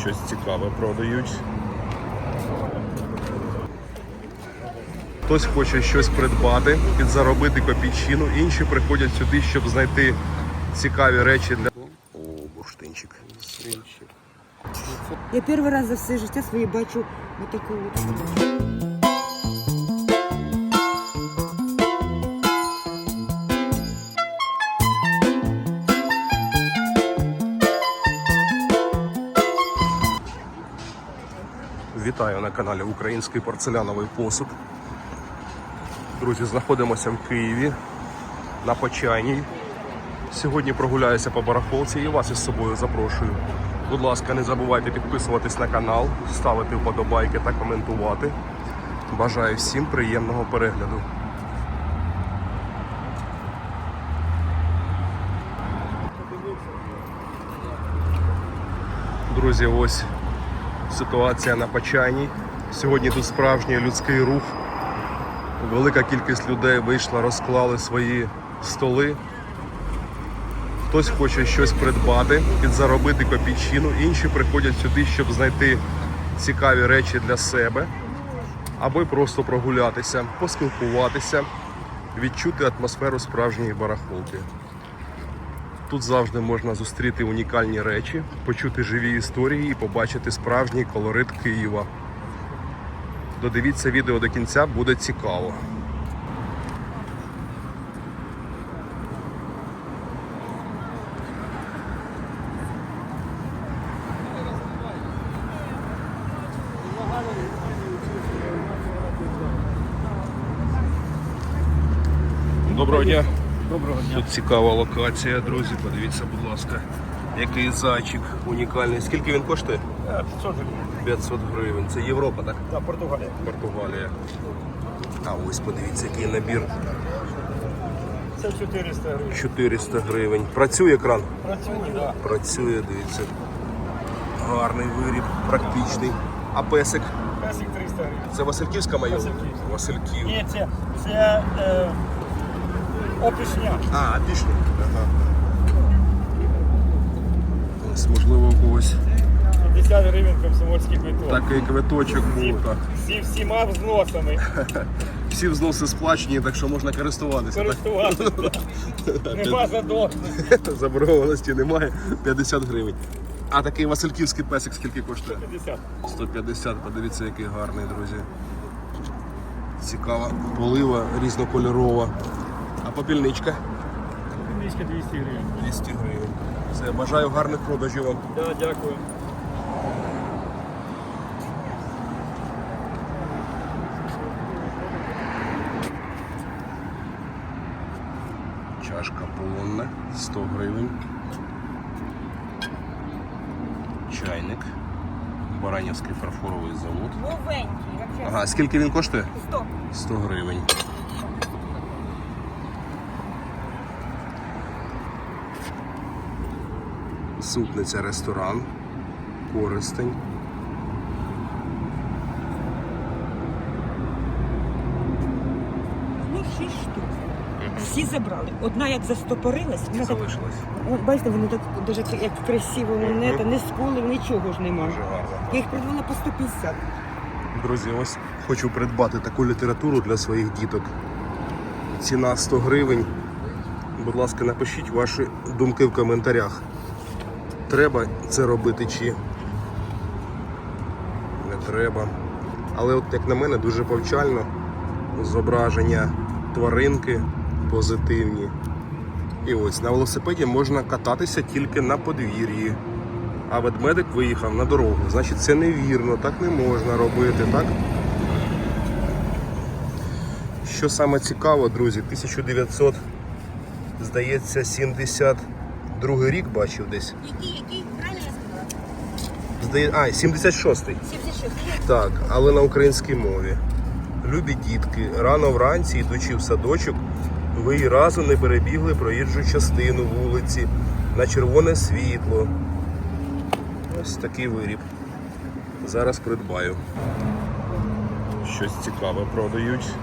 Щось цікаве продають. Хтось хоче щось придбати, підзаробити копійчину, інші приходять сюди, щоб знайти цікаві речі для. О, бурштинчик. Я перший раз за все життя своє бачу отаку от. Вітаю на каналі Український порцеляновий посуд. Друзі, знаходимося в Києві на Почайній. Сьогодні прогуляюся по барахолці і вас із собою запрошую. Будь ласка, не забувайте підписуватись на канал, ставити вподобайки та коментувати. Бажаю всім приємного перегляду. Друзі, ось ситуація на Почайній. Сьогодні тут справжній людський рух. Велика кількість людей вийшла, розклали свої столи. Хтось хоче щось придбати, підзаробити копійчину, інші приходять сюди, щоб знайти цікаві речі для себе, або просто прогулятися, поспілкуватися, відчути атмосферу справжньої барахолки. Тут завжди можна зустріти унікальні речі, почути живі історії і побачити справжній колорит Києва. Додивіться відео до кінця, буде цікаво. Доброго дня. Доброго дня. Тут цікава локація, друзі. Подивіться, будь ласка, який зайчик унікальний. Скільки він коштує? 500 гривень. 500 гривень. Це Європа, так? Да, Португалія. Португалія. А ось подивіться, який набір. Це 400 гривень. 400 гривень. Працює екран? Працює, да. Працює, дивіться. Гарний виріб, практичний. А песик? Песик 300 гривень. Це Васильківська майор? Васильківська. Васильків. Ні, це, це е, опішня. А, пішли. Ага. Ось, можливо, у когось 50 гривень комсомольський квиток. такий квиточок був. Так. Всі, всіма взносами Всі взноси сплачені, так що можна користуватися. Так? користуватися. Нема задовженості. Заборгованості немає. 50 гривень. А такий Васильківський песик скільки коштує? 50. 150, подивіться, який гарний, друзі. Цікава полива різнокольорова. А попільничка? Книжка 200 гривень. 200 гривень. Все, бажаю гарних продажів вам. Да, дякую. Чашка полонна, 100 гривень. Чайник. Баранівський фарфоровий завод. Новенький, Ага, скільки він коштує? 100. 100 гривень. Супниця ресторан. Користень. Ну, 6 штук. Всі забрали. Одна як застопорилась, вона так, Залишилось. О, бачите, вони так дуже як красиво монета, не сколив, нічого ж немає. Дуже гарно. Я їх продавала по 150. Друзі, ось хочу придбати таку літературу для своїх діток. Ціна 100 гривень. Будь ласка, напишіть ваші думки в коментарях. Треба це робити чи не треба. Але от як на мене дуже повчально зображення тваринки позитивні. І ось на велосипеді можна кататися тільки на подвір'ї. А ведмедик виїхав на дорогу. Значить, це невірно, так не можна робити, так? Що саме цікаво, друзі, 1900, здається, 72 рік бачив десь. Який, який, правильно я сказала? Здає... А, 76-й. 76. Так, але на українській мові. Любі дітки, рано вранці, йдучи в садочок, ви й разу не перебігли проїжджу частину вулиці на червоне світло. Ось такий виріб. Зараз придбаю. Щось цікаве продають.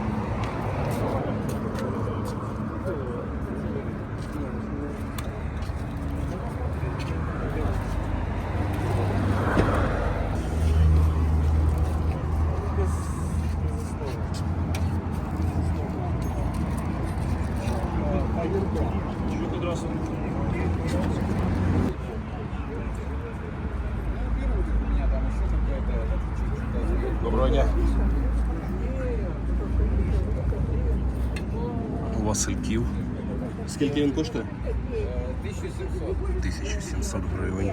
Доброго дня. Васильків. Скільки він коштує? 1700. 1700 гривень.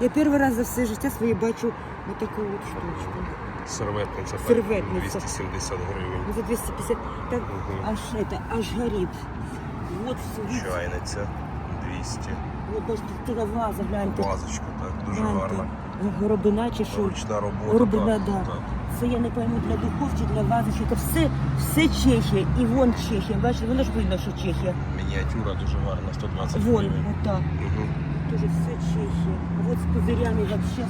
Я перший раз за все життя своє бачу отаку от штучку. Серветниця. Серветниця. 270 гривень. Ну, За 250, так Мгм. аж это, аж горит. Вот все, Чайниця 200. вот бачите, туди ваза, гляньте. Вазочка, так, дуже гарна. Горобина чи що? Ручна робота. Рубина, так, да. так. Це я не пойму для духов чи для вазочок. Це все, все Чехія. І вон Чехія. Бачите, воно ж видно, що Чехія. Мініатюра дуже гарна, 120 Вон, гривень. отак. Угу. Тоже все Чехія. От з пузирями вообще.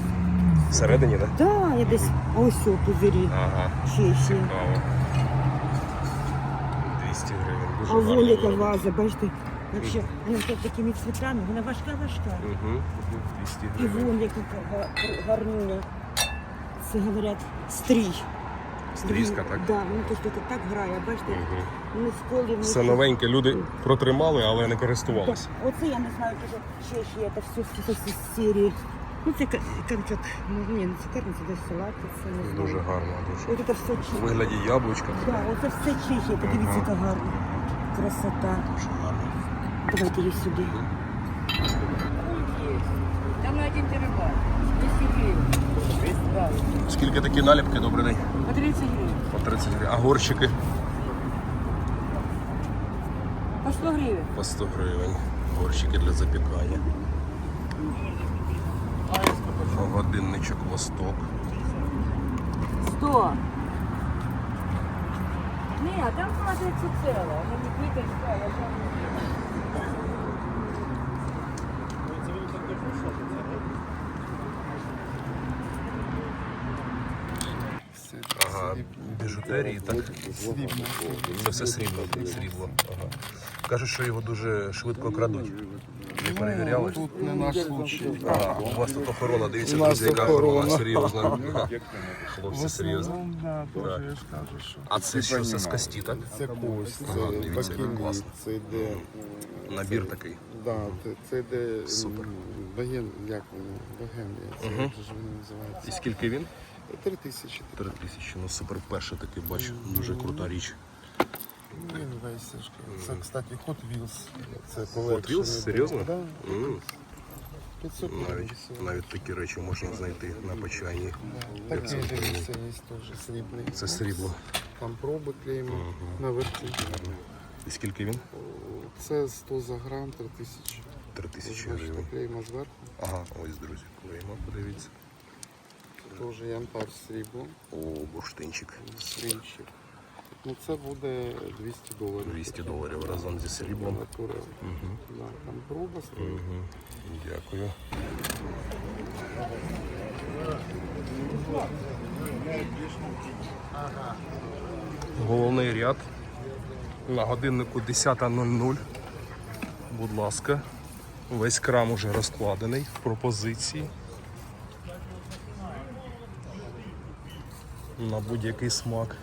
Всередині, так? Да, я десь ось о пузирі. Ага. Чехія. Цікаво. 200 гривень. Дуже А гарна вон яка ваза, бачите, вообще, вона тут такими цвітами, вона важка-важка. Угу. 200 І гривень. вон га- гарнюня. Це говорять стрій. Стрізка, так? Да, він то, що так грає, бачите, не сколів, не Все новеньке, люди протримали, але не користувалися. Оце я не знаю, тоже Чехія, це все, все, все з серії. Ну це как, ну, ні, не це салати, це не знаю. Дуже гарно, дуже. От це все У Чехія. вигляді яблучка. Да, оце все Чехія, подивіться, яка гарна. Красота. Дуже гарно. Давайте її сюди. Там на один терабайт. 200 гривен. Да. Скільки такі наліпки, добрий день? По 30 гривен. По 30 гривень. А горщики? По 100 гривен. По 100 гривень. Горщики для запікання. Годинничок Восток. 100. Не, а там смотрится целое. Она не квиточка, а там... Ага, біжутерії, так? Це все срібло. Срібло. Ага. Кажуть, що його дуже швидко крадуть. Перевіряли? Тут не наш случай. Ага, у вас тут охорона, дивіться, У нас друзі, яка охорона охорона. серйозна. Хлопці серйозно. Да, теж я ж кажу, що. А це що це з кості, так? Це кость, Ага, це дивіться, як класно. це йде. Набір такий. Да, це, це йде Супер. баген, як воно, багемія, це Мгм. як же ж воно називається. І скільки він? Три тисячі. Три тисячі. Ну супер перший такий, бачу, дуже крута річ. Він весь це ж, Це, кстати, Hot Wheels. Це Hot Wheels? Серйозно? Да, М, 500 Навіть, навіть такі речі можна знайти на почайні. Да. Такі 500 гривень. дивіться, є теж срібний. Це срібло. Там проби клеїмо на верху. І скільки він? Це 100 за грам, 3 тисячі. Три тисячі гривень. клеїмо зверху. Ага, ось, друзі, клеїмо, подивіться. Теж янтар срібло, О, бурштинчик. свинчик. Ну це буде 200 доларів. 200 доларів разом зі сріблом. Натурал. Да, там проба стоїть. Мгм. Дякую. Головний ряд. На годиннику 10.00. Будь ласка. Весь крам уже розкладений в пропозиції. На будь-який смак.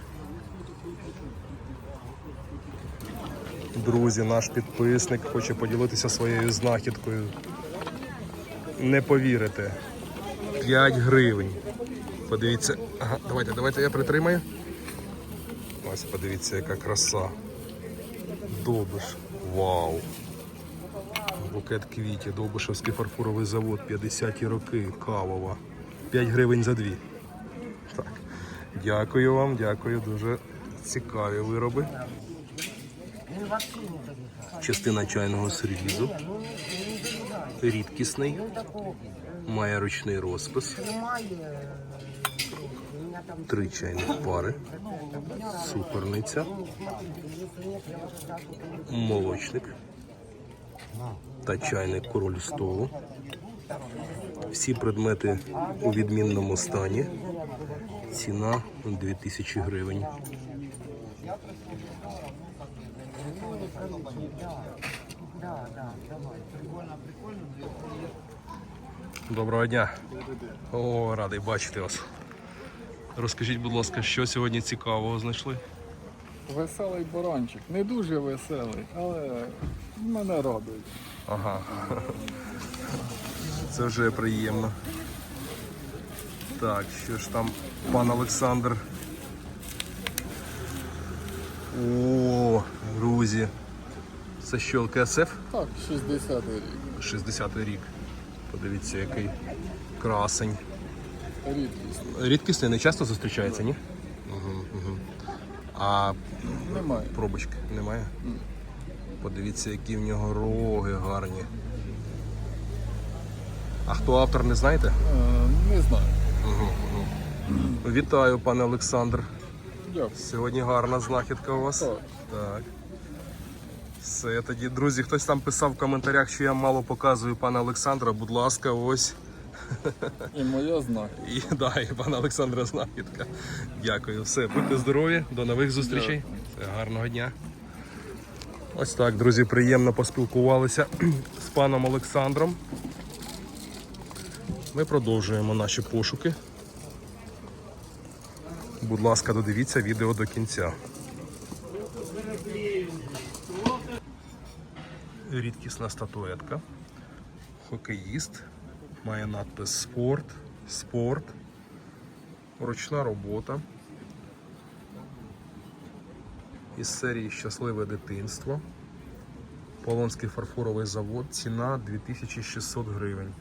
Друзі, наш підписник хоче поділитися своєю знахідкою. Не повірите. 5 гривень. Подивіться. Ага, давайте, давайте я притримаю. Ось подивіться, яка краса. Довбиш. Вау. Букет квітів, Довбишевський фарфоровий завод, 50-ті роки, кавова. 5 гривень за дві. Так. Дякую вам, дякую, дуже цікаві вироби. Частина чайного сервізу. Рідкісний. Має ручний розпис. Три чайних пари. Суперниця. Молочник. Та чайник король столу. Всі предмети у відмінному стані. Ціна 2000 гривень. Доброго дня. О, радий бачити вас. Розкажіть, будь ласка, що сьогодні цікавого знайшли? Веселий баранчик. Не дуже веселий, але мене радує. Ага. Це вже приємно. Так, що ж там пан Олександр. О, друзі. Це що, ЛКСФ? Так, 60-й рік. 60-й рік. Подивіться, який красень. Рідкість. Рідкісний не часто зустрічається, ні? Угу, угу. А Немає. пробочки немає? Подивіться, які в нього роги гарні. А хто автор, не знаєте? Е, не знаю. Вітаю, пане Олександр. Дякую. Сьогодні гарна знахідка у вас. Так. Так. Все, тоді, друзі, хтось там писав в коментарях, що я мало показую пана Олександра. Будь ласка, ось. І моя знак. І да, і пана Олександра знахідка. Дякую. Все, будьте здорові, до нових зустрічей. Все, гарного дня. Ось так, друзі, приємно поспілкувалися з паном Олександром. Ми продовжуємо наші пошуки. Будь ласка, додивіться відео до кінця. Рідкісна статуетка. Хокеїст. Має надпис спорт, спорт, ручна робота. Із серії Щасливе дитинство. Полонський фарфоровий завод. Ціна 2600 гривень.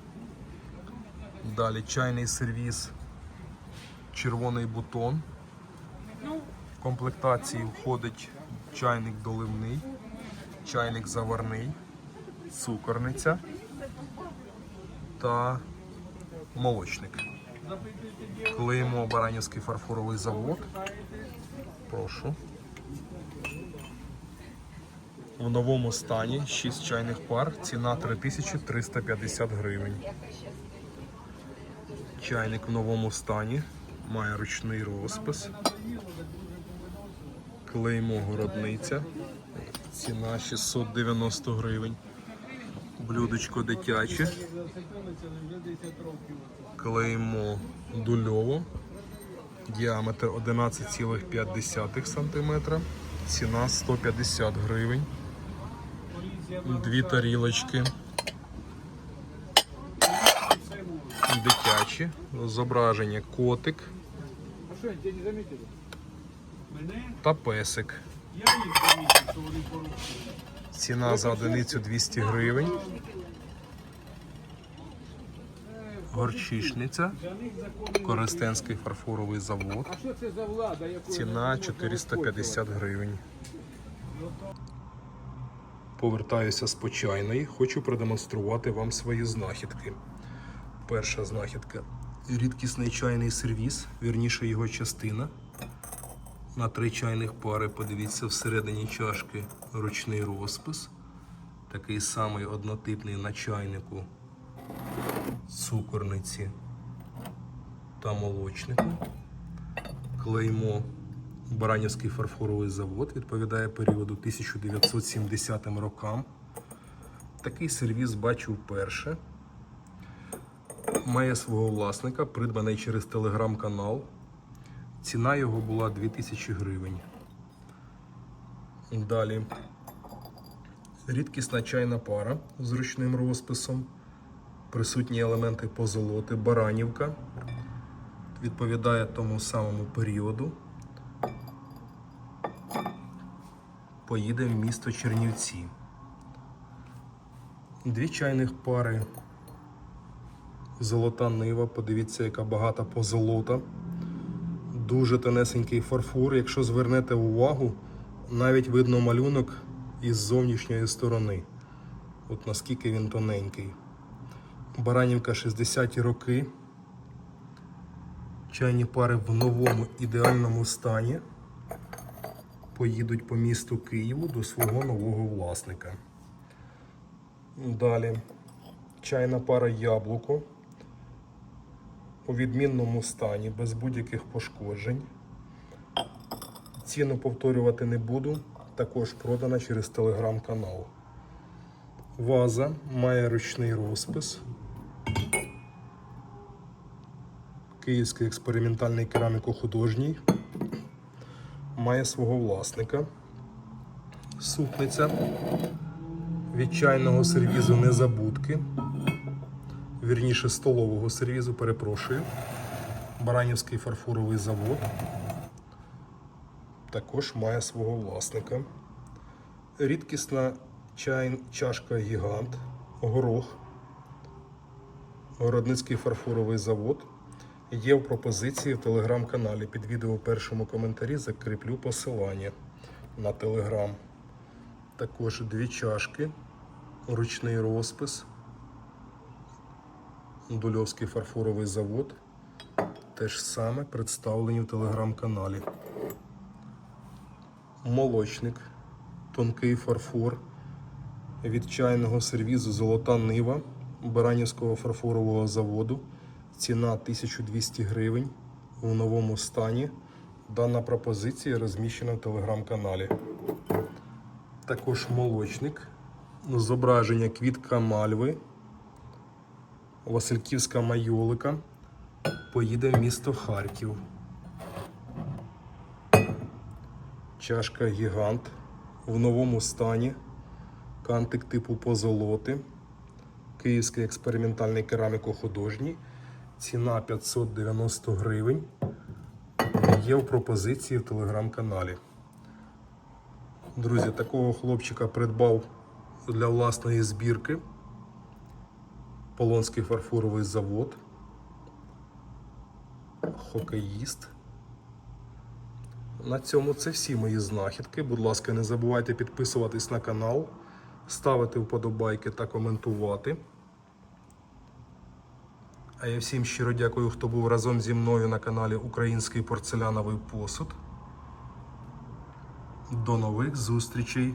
Далі чайний сервіс, червоний бутон. В комплектації входить чайник доливний, чайник заварний, цукорниця та молочник. Клеїмо Баранівський фарфоровий завод. Прошу. В новому стані 6 чайних пар, ціна 3350 гривень. Чайник в новому стані, має ручний розпис. Клеймо городниця. Ціна 690 гривень. Блюдечко дитяче. Клеймо дульово. Діаметр 11,5 см. Ціна 150 гривень. Дві тарілочки. Дитячі. Зображення котик та песик. Ціна за одиницю 200 гривень. Горчишниця. Коростенський фарфоровий завод. Ціна 450 гривень. Повертаюся з почайної. Хочу продемонструвати вам свої знахідки. Перша знахідка. Рідкісний чайний сервіс, вірніше його частина. На три чайних пари, подивіться, всередині чашки ручний розпис. Такий самий однотипний на чайнику цукорниці та молочнику. Клеймо Баранівський фарфоровий завод відповідає періоду 1970 рокам. Такий сервіс бачу вперше. Має свого власника, придбаний через телеграм-канал. Ціна його була 2000 гривень. Далі рідкісна чайна пара з ручним розписом. Присутні елементи позолоти, баранівка. Відповідає тому самому періоду. Поїде в місто Чернівці. Дві чайних пари. Золота нива. Подивіться, яка багата позолота. Дуже тонесенький фарфор. Якщо звернете увагу, навіть видно малюнок із зовнішньої сторони. От наскільки він тоненький. Баранівка 60-ті роки. Чайні пари в новому ідеальному стані. Поїдуть по місту Києву до свого нового власника. Далі чайна пара яблуко у відмінному стані, без будь-яких пошкоджень. Ціну повторювати не буду, також продана через телеграм-канал. Ваза має ручний розпис. Київський експериментальний кераміко-художній. має свого власника. Супниця від чайного сервізу незабудки. Вірніше столового сервізу, перепрошую. Баранівський фарфоровий завод. Також має свого власника. Рідкісна чашка гігант, горох, Городницький фарфоровий завод. Є в пропозиції в телеграм-каналі. Під відео у першому коментарі закріплю посилання на телеграм. Також дві чашки, ручний розпис, Дульовський фарфоровий завод. Теж саме представлені в телеграм-каналі. Молочник, тонкий фарфор від чайного сервізу Золота Нива Баранівського фарфорового заводу. Ціна 1200 гривень у новому стані. Дана пропозиція розміщена в телеграм-каналі. Також молочник. Зображення квітка мальви. Васильківська майолика. Поїде в місто Харків. Чашка гігант в новому стані. Кантик типу позолоти. Київський експериментальний кераміко-художній. Ціна 590 гривень. Є в пропозиції в телеграм-каналі. Друзі, такого хлопчика придбав для власної збірки. Полонський фарфоровий завод. Хокеїст. На цьому це всі мої знахідки. Будь ласка, не забувайте підписуватись на канал, ставити вподобайки та коментувати. А я всім щиро дякую, хто був разом зі мною на каналі Український порцеляновий посуд. До нових зустрічей